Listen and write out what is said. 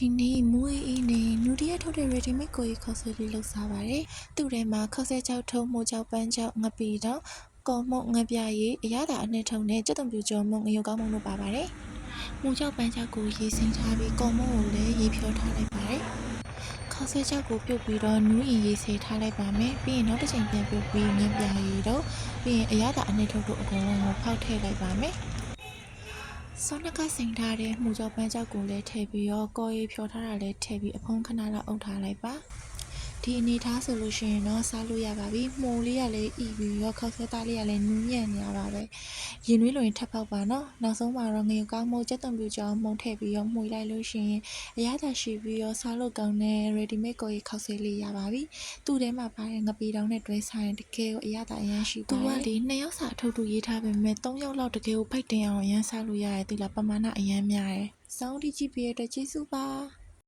ဒီနေ့မူအေးအေးနဲ့နူဒီယာထုတ်တဲ့ ready made ကိုကြီးခေါ်ဆွဲလေးလှုပ်ရှားပါတယ်။သူ့ထဲမှာခေါက်ဆဲချောက်ထုံးမိုးချောက်ပန်းချောက်ငပီတော့ကော်မုတ်ငပြရည်အရသာအနှစ်ထုံနဲ့ကြက်သွန်ပြူကျော်မုတ်ငရုတ်ကောင်းမုတ်တို့ပါပါတယ်။မိုးချောက်ပန်းချောက်ကိုရေစင်းထားပြီးကော်မုတ်ကိုလည်းရေဖြောထားလိုက်ပါတယ်။ခေါက်ဆဲချောက်ကိုပြုတ်ပြီးတော့နူးရင်ရေစေထားလိုက်ပါမယ်။ပြီးရင်နောက်တစ်ချိန်ပြန်ပြုတ်ပြီးငပြရည်တော့ပြီးရင်အရသာအနှစ်ထုံတို့အကုန်လုံးကိုဖောက်ထည့်လိုက်ပါမယ်။ စောနကစိန်ထားတဲ့မှုကြောပန်းကြောက်ကိုလည်းထည့်ပြီးတော့ကော်ရီဖြောထားတာလည်းထည့်ပြီးအဖုံးခဏလောက်အုပ်ထားလိုက်ပါ ဒီအနေထားဆိုလို့ရှိရင်တော့စားလို့ရပါပြီမှုန်လေးကလည်းဤပြီးတော့ခောက်ဆွဲသားလေးကလည်းနူးညံ့နေရပါပဲရင်နွေးလိုရင်ထပ်ပေါက်ပါနော်နောက်ဆုံးမှာတော့ငရုတ်ကောင်းမို့ကြက်သွန်ပြူကြောင်းမှုန်ထည့်ပြီးတော့မှုလိုက်လို့ရှိရင်အရသာရှိပြီးတော့စားလို့ကောင်းတဲ့ ready made ကော်ရီခောက်ဆွဲလေးရပါပြီသူ့ထဲမှာပါတဲ့ငပီတောင်နဲ့တွဲဆိုင်တကယ်ကိုအရသာအရန်ရှိပါတယ်သူကလေနှစ်ယောက်စာအထုပ်ထုရေးထားပေမဲ့၃ယောက်လောက်တကယ်ကိုဖိုက်တင်အောင်အရန်စားလို့ရတယ်သူလားပမာဏအရန်များတယ်စောင်းတီကြည့်ပြရတဲ့ကျေးဇူးပါ